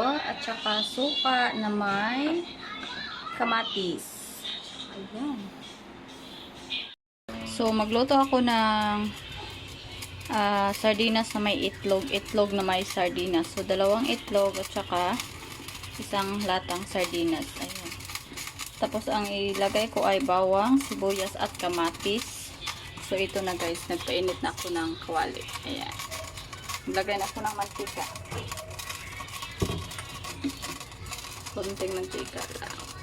tuyo at saka suka na may kamatis. Ayan. So, magluto ako ng ah, sardinas na may itlog. Itlog na may sardinas. So, dalawang itlog at saka isang latang sardinas. Ayan. Tapos, ang ilagay ko ay bawang, sibuyas at kamatis. So, ito na guys. Nagpainit na ako ng kawali. Ayan. Lagay na ako ng mantika. Konting mantika lang.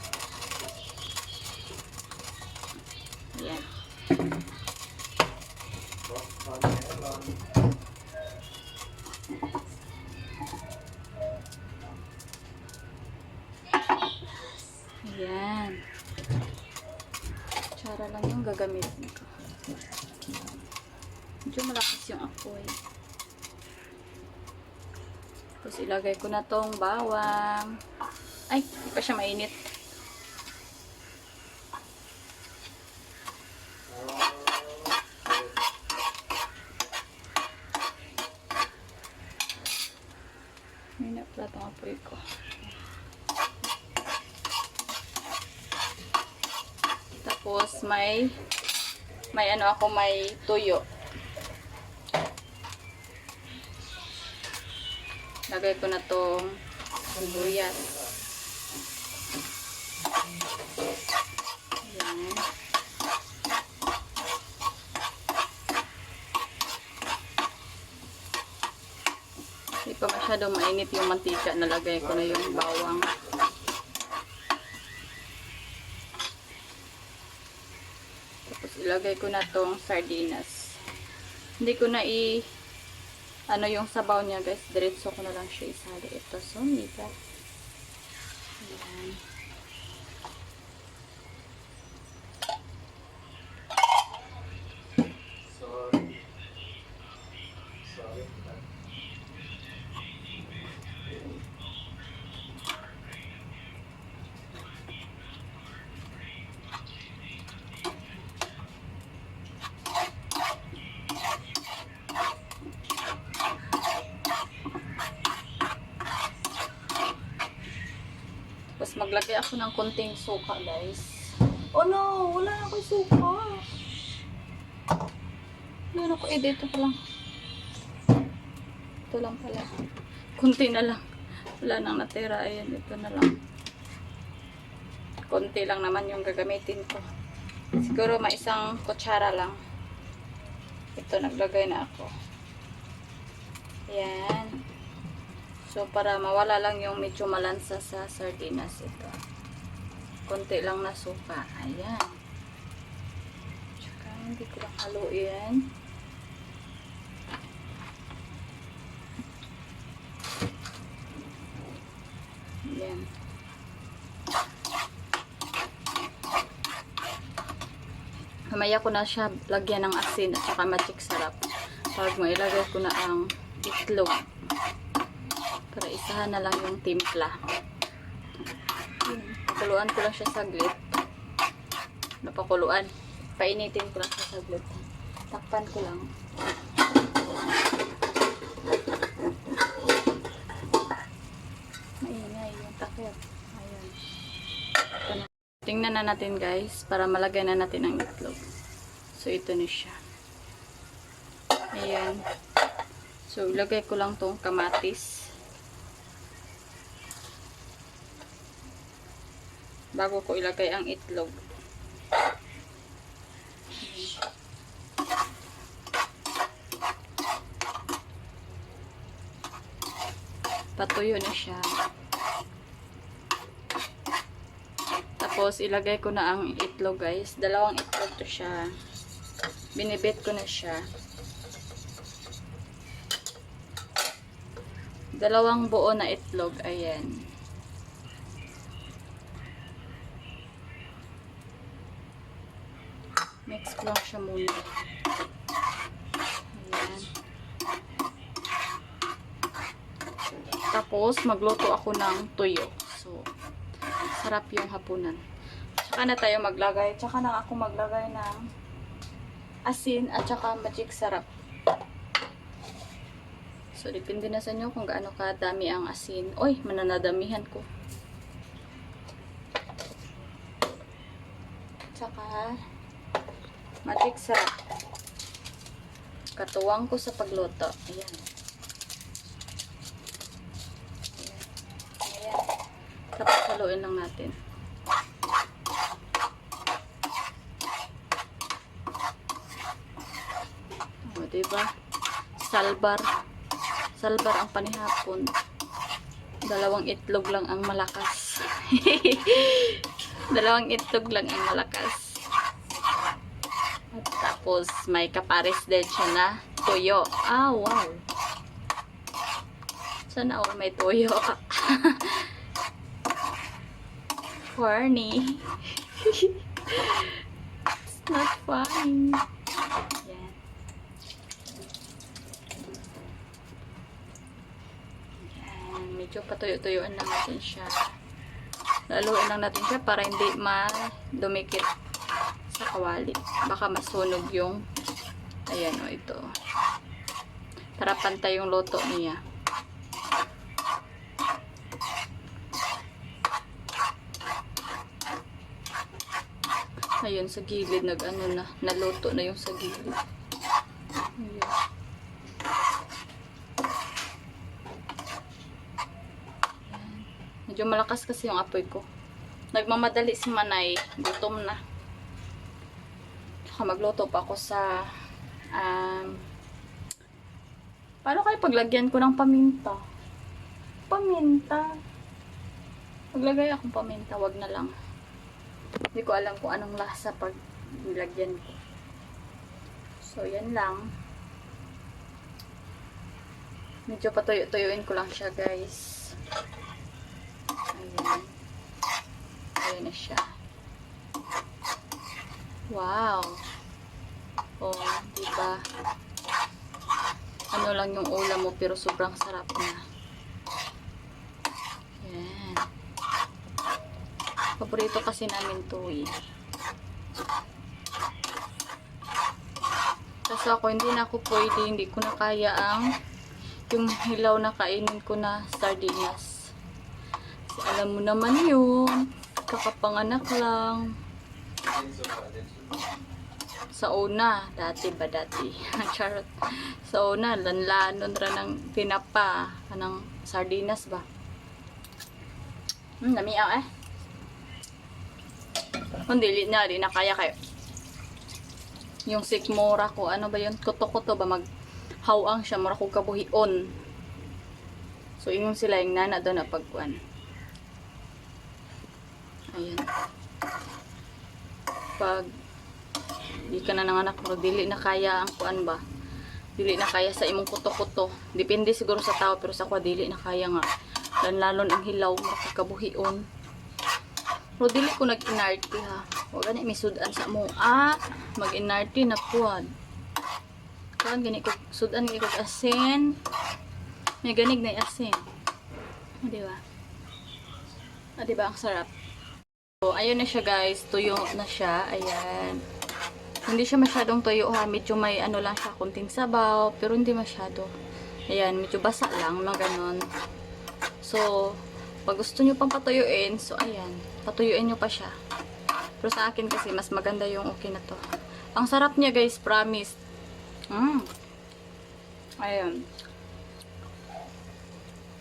Ilagay ko na tong bawang. Ay, hindi pa siya mainit. May na pala tong apoy ko. Tapos may may ano ako may tuyo. Lagay ko na tong sibuyas. Ayan. Hindi pa masyadong mainit yung mantika. Nalagay ko na yung bawang. Tapos ilagay ko na tong sardinas. Hindi ko na i ano yung sabaw niya guys. Diretso ko na lang siya isali. Ito sumita. Ayan. Tapos maglagay ako ng konting suka guys. Oh no! Wala na akong suka. Na ako. Eh, dito pa lang. Ito lang pala. Kunti na lang. Wala nang natira. Ayan, ito na lang. Konti lang naman yung gagamitin ko. Siguro may isang kutsara lang. Ito, naglagay na ako. Ayan. So, para mawala lang yung medyo malansa sa sardinas ito. Konti lang na suka. Ayan. Tsaka, hindi ko lang haluin. Ayan. Mamaya ko na siya lagyan ng asin at saka magic sarap. Pag mailagay ko na ang itlog. Para isahan na lang yung timpla. Pakuluan ko lang siya saglit. Napakuluan. Painitin ko lang siya saglit. Takpan ko lang. Maingay yung takip. Ayan. Na. Tingnan na natin guys para malagay na natin ang itlog. So ito na siya. Ayan. So ilagay ko lang tong kamatis. Bago ko ilagay ang itlog. Patuyo na siya. Tapos, ilagay ko na ang itlog, guys. Dalawang itlog to siya. Binibit ko na siya. Dalawang buo na itlog. Ayan. Mix ko lang siya muna. Ayan. Tapos, magluto ako ng tuyo. So, sarap yung hapunan. Tsaka na tayo maglagay. Tsaka na ako maglagay ng asin at tsaka magic sarap. So, depende na sa inyo kung gaano kadami ang asin. Oy, mananadamihan ko. Tsaka, magic sarap. Katuwang ko sa pagluto. Ayan. Ayan. Ayan. Tapos haluin lang natin. O, diba? Salbar. Salbar ang panihapon. Dalawang itlog lang ang malakas. Dalawang itlog lang ang malakas. Tapos, may kapares din siya na tuyo. Ah, wow. Sana all may tuyo. Corny. It's not funny. Yan. Yan. Medyo patuyo-tuyuan lang natin siya. Laluin lang natin siya para hindi ma-dumikit sa kawali. Baka masunog yung ayan o ito. Para pantay yung luto niya. Ayun, sa gilid, nag ano na, naluto na yung sa gilid. Medyo malakas kasi yung apoy ko. Nagmamadali si Manay. Gutom na. Magluto pa ako sa um, paano kayo paglagyan ko ng paminta? Paminta. Maglagay akong paminta. Wag na lang. Hindi ko alam kung anong lasa pag nilagyan ko. So, yan lang. Medyo patuyo-tuyuin ko lang siya, guys. Ayan. Ayan na siya. Wow. Oh, diba? Ano lang yung ulam mo, pero sobrang sarap na. Yan. Paborito kasi namin to eh. Kasi ako, hindi na ako pwede, hindi ko na kaya ang yung hilaw na kainin ko na sardinas. Alam mo naman yun, kakapanganak lang. Sa una, dati ba dati? Charot. Sa una, lanlanon ra ng tinapa, kanang sardinas ba? Hmm, namiyaw eh. Kung dili na, di na kayo. Yung sikmura ko, ano ba yun? Kuto-kuto ba mag hawang siya, mura ko kabuhion. So, ingon sila yung nana doon na pagkuan. Ayan. Pag di ka na nanganak, pero dili na kaya ang kuan ba? Dili na kaya sa imong kuto-kuto. Depende siguro sa tao, pero sa kwa dili na kaya nga. Lanlalon ang hilaw, makakabuhion. Pero dili ko nag-inarty ha. Huwag gani misudan sa mo. Ah, mag-inarty na kuan. Kuan gani ko sudan gani ko asin. May ganig na asin. Di ba? Ah, di ba ang sarap? So, ayun na siya guys. Tuyo na siya. Ayan. Hindi siya masyadong tuyo ha. Medyo may ano lang siya, kunting sabaw. Pero hindi masyado. Ayan, medyo basa lang. Mga ganon. So, pag gusto nyo pang patuyuin, so ayan, patuyuin nyo pa siya. Pero sa akin kasi, mas maganda yung okay na to. Ang sarap niya guys, promise. Mm. Ayan.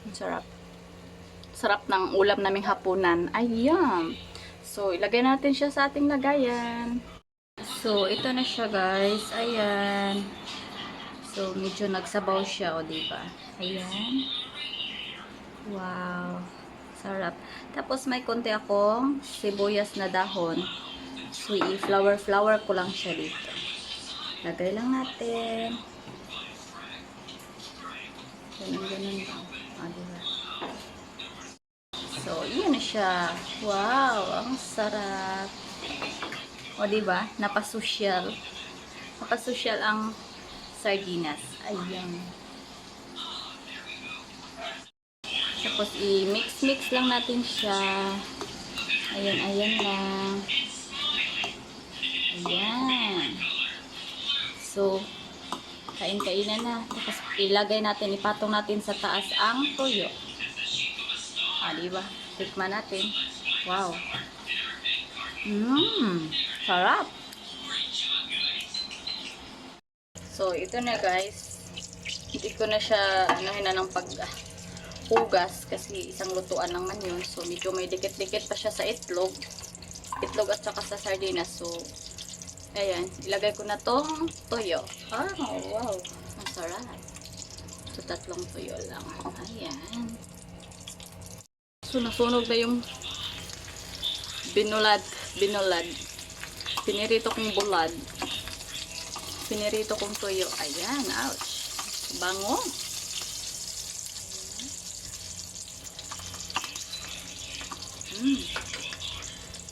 Ang sarap. Sarap ng ulam naming hapunan. Ayan. So, ilagay natin siya sa ating lagayan. So, ito na siya guys. Ayan. So, medyo nagsabaw siya, o diba? Ayan. Wow. Sarap. Tapos may konti akong sibuyas na dahon. So, i-flower-flower ko lang siya dito. Lagay lang natin. Ganun, ganun lang. Ah, diba? So, yun siya. Wow, ang sarap. O, diba? Napasusyal. Napasusyal ang sardinas. Ayan. Tapos, i-mix-mix lang natin siya. Ayan, ayan lang. Ayan. So, kain-kainan na. Tapos ilagay natin, ipatong natin sa taas ang toyo. Ah, di ba? Tikman natin. Wow. Mmm, sarap. So, ito na guys. Hindi ko na siya, ano, na ng pag, ah, hugas kasi isang lutuan lang man yun. So, medyo may dikit-dikit pa siya sa itlog. Itlog at saka sa sardinas. So, ayan. Ilagay ko na tong toyo. Ah, wow. Ang sarap. So, tatlong toyo lang. Ayan. So, nasunog na yung binulad. Binulad. Pinirito kong bulad. Pinirito kong tuyo. Ayan, ouch. Bango. Mm.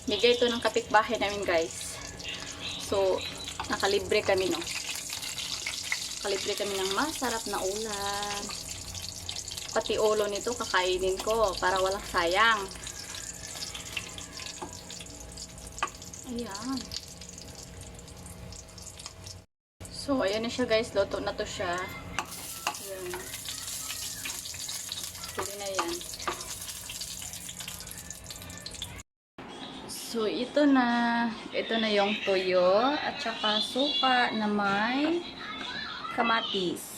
Bigay ito ng kapitbahay namin, guys. So, nakalibre kami, no? Nakalibre kami ng masarap na ulam. Pati ulo nito, kakainin ko para walang sayang. Ayan. So, ayan na siya guys. Luto na to siya. Ayan. Pwede na yan. So, ito na. Ito na yung tuyo. At saka suka na may kamatis.